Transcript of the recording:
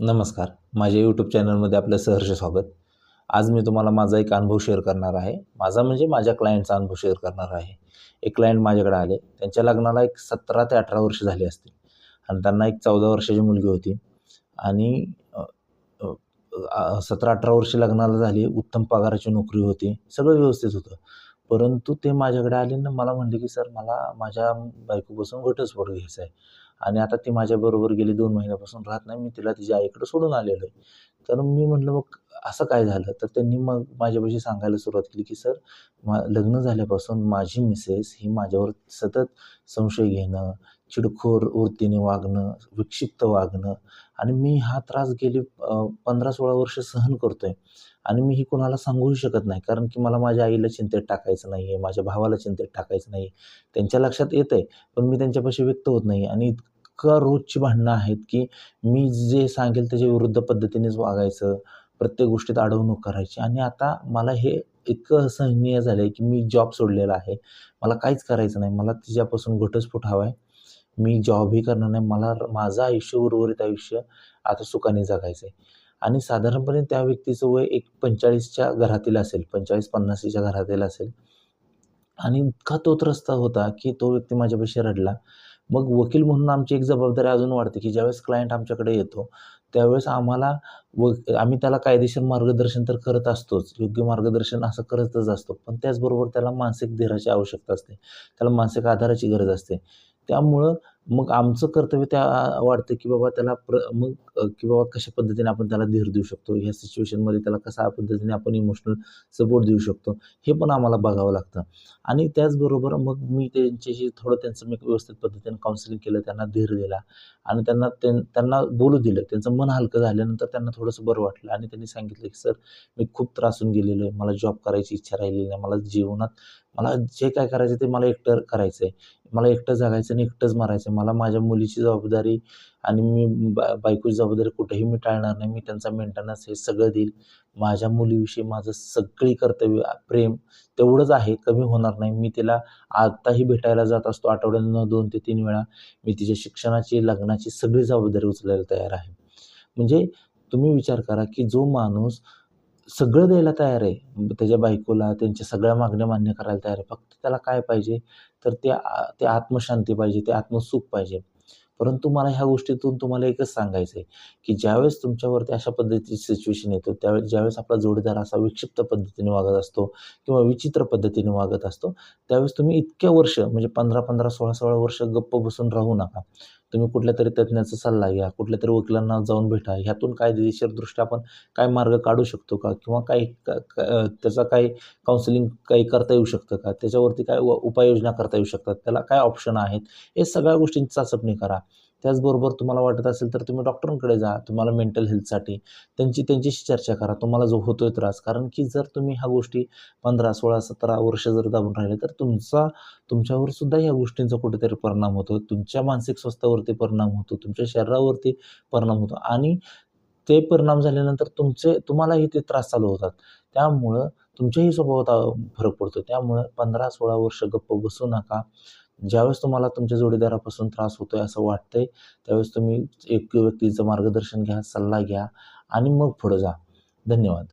नमस्कार. माझ्या यूट्यूब चॅनलमध्ये आपलं सहर्ष स्वागत. आज मी तुम्हाला माझा एक अनुभव शेअर करणार आहे. माझा म्हणजे माझ्या क्लायंटचा अनुभव शेअर करणार आहे. एक क्लायंट माझ्याकडे आले. त्यांच्या लग्नाला एक सतरा ते अठरा वर्ष झाली असतील. आणि त्यांना एक चौदा वर्षाची मुलगी होती. आणि सतरा अठरा वर्ष लग्नाला झाली. उत्तम पगाराची नोकरी होती. सगळं व्यवस्थित होतं. परंतु ते माझ्याकडे आले ना मला म्हणले की सर मला माझ्या बायकोपासून घटस्फोट घ्यायचा आहे. आणि आता ती माझ्याबरोबर गेली दोन महिन्यापासून राहत नाही मी तिला तिच्या आईकडे सोडून आलेलो आहे. तर मी म्हटलं मग असं काय झालं? तर त्यांनी मग माझ्यापाशी सांगायला सुरुवात केली की सर मा लग्न झाल्यापासून माझी मिसेस ही माझ्यावर सतत संशय घेणं चिडखोर वृत्तीने वागणं विक्षिप्त वागणं आणि मी हा त्रास गेली पंधरा सोळा वर्ष सहन करतो आहे आणि मी ही कोणाला सांगूही शकत नाही कारण की मला माझ्या आईला चिंतेत टाकायचं नाही आहे माझ्या भावाला चिंतेत टाकायचं नाही त्यांच्या लक्षात येतं आहे पण मी त्यांच्यापाशी व्यक्त होत नाही आणि इतकं रोजची भांडणं आहेत की मी जे सांगेल त्याच्या विरुद्ध पद्धतीनेच वागायचं प्रत्येक गोष्टीत अडवणूक करायची. आणि आता मला हे इतकं असहनीय झालं आहे की मी जॉब सोडलेला आहे. मला काहीच करायचं नाही. मला तिच्यापासून घटस्फोट हवा आहे मी जॉबही करणार नाही. मला माझं आयुष्य उर्वरित आयुष्य आता सुखाने जगायचं आहे आणि साधारणपणे त्या व्यक्तीचं वय एक पंचेचाळीसच्या घरातील असेल पंचेचाळीस पन्नासीच्या घरातील असेल. आणि इतका तो त्रस्त होता की तो व्यक्ती माझ्यापाशी रडला. मग वकील म्हणून आमची एक जबाबदारी अजून वाढते की ज्यावेळेस क्लायंट आमच्याकडे येतो त्यावेळेस आम्हाला व आम्ही त्याला कायदेशीर मार्गदर्शन तर करत असतोच योग्य मार्गदर्शन असं करतच असतो पण त्याचबरोबर त्याला मानसिक धीराची आवश्यकता असते त्याला मानसिक आधाराची गरज असते. त्यामुळं मग आमचं कर्तव्य त्या वाटतं की बाबा त्याला प्र मग की बाबा कशा पद्धतीने आपण त्याला धीर देऊ शकतो? ह्या सिच्युएशनमध्ये त्याला कशा पद्धतीने आपण इमोशनल सपोर्ट देऊ शकतो? हे पण आम्हाला बघावं लागतं. आणि त्याचबरोबर मग मी त्यांच्याशी थोडं त्यांचं मी व्यवस्थित पद्धतीने काउन्सिलिंग केलं त्यांना धीर दिला आणि त्यांना त्यांना बोलू दिलं. त्यांचं मन हलकं झाल्यानंतर त्यांना थोडंसं बरं वाटलं आणि त्यांनी सांगितलं की सर मी खूप त्रासून गेलेलो आहे. मला जॉब करायची इच्छा राहिलेली नाही. मला जीवनात मला जे काय करायचं ते मला एकटं करायचं आहे मला एकटं जगायचं आणि एकटंच मारायचं मला माझ्या मुलीची जबाबदारी आणि मी बा बायकोची जबाबदारी कुठेही मी टाळणार नाही. मी त्यांचा मेंटेनन्स हे सगळं देईल. माझ्या मुलीविषयी माझं सगळी कर्तव्य प्रेम तेवढंच आहे. कमी होणार नाही. मी तिला आत्ताही भेटायला जात असतो. आठवड्यानं दोन ते तीन वेळा मी तिच्या शिक्षणाची लग्नाची सगळी जबाबदारी उचलायला तयार आहे. म्हणजे तुम्ही विचार करा की जो माणूस सगळं द्यायला तयार आहे. त्याच्या बायकोला त्यांच्या सगळ्या मागण्या मान्य करायला तयार आहे. फक्त त्याला काय पाहिजे? तर ते ते आत्मशांती पाहिजे ते आत्मसुख पाहिजे. परंतु मला ह्या गोष्टीतून तुम्हाला एकच सांगायचं आहे की ज्यावेळेस तुमच्यावरती अशा पद्धतीची सिच्युएशन येतो त्यावेळेस ज्यावेळेस आपला जोडीदार असा विक्षिप्त पद्धतीने वागत असतो किंवा विचित्र पद्धतीने वागत असतो त्यावेळेस तुम्ही इतक्या वर्ष म्हणजे पंधरा पंधरा सोळा सोळा वर्ष गप्प बसून राहू नका. तुम्ही कुठल्या तरी तज्ज्ञाचा सल्ला घ्या कुठल्या तरी वकिलांना जाऊन भेटा. ह्यातून कायदेशीरदृष्ट्या आपण काय मार्ग काढू शकतो का? किंवा काही त्याचा काही काउन्सिलिंग काही करता येऊ शकतं का? त्याच्यावरती काय उपाययोजना करता येऊ शकतात? त्याला काय ऑप्शन आहेत? हे सगळ्या गोष्टींची चाचपणी करा. त्याचबरोबर तुम्हाला वाटत असेल तर तुम्ही डॉक्टरांकडे जा तुम्हाला मेंटल हेल्थसाठी त्यांची त्यांच्याशी चर्चा करा तुम्हाला जो होतो आहे त्रास. कारण की जर तुम्ही ह्या गोष्टी पंधरा सोळा सतरा वर्ष जर दाबून राहिले तर तुमचा तुमच्यावर सुद्धा ह्या गोष्टींचा कुठेतरी परिणाम होतो. तुमच्या मानसिक स्वास्थ्यावरती परिणाम होतो तुमच्या शरीरावरती परिणाम होतो. आणि ते परिणाम झाल्यानंतर तुमचे तुम्हालाही ते त्रास चालू होतात. त्यामुळं तुमच्याही स्वभावात फरक पडतो. त्यामुळं पंधरा सोळा वर्ष गप्प बसू नका. ज्यावेळेस तुम्हाला तुमच्या जोडीदारापासून त्रास होतोय असं वाटतंय त्यावेळेस तुम्ही एक व्यक्तीचं मार्गदर्शन घ्या सल्ला घ्या आणि मग पुढं जा. धन्यवाद.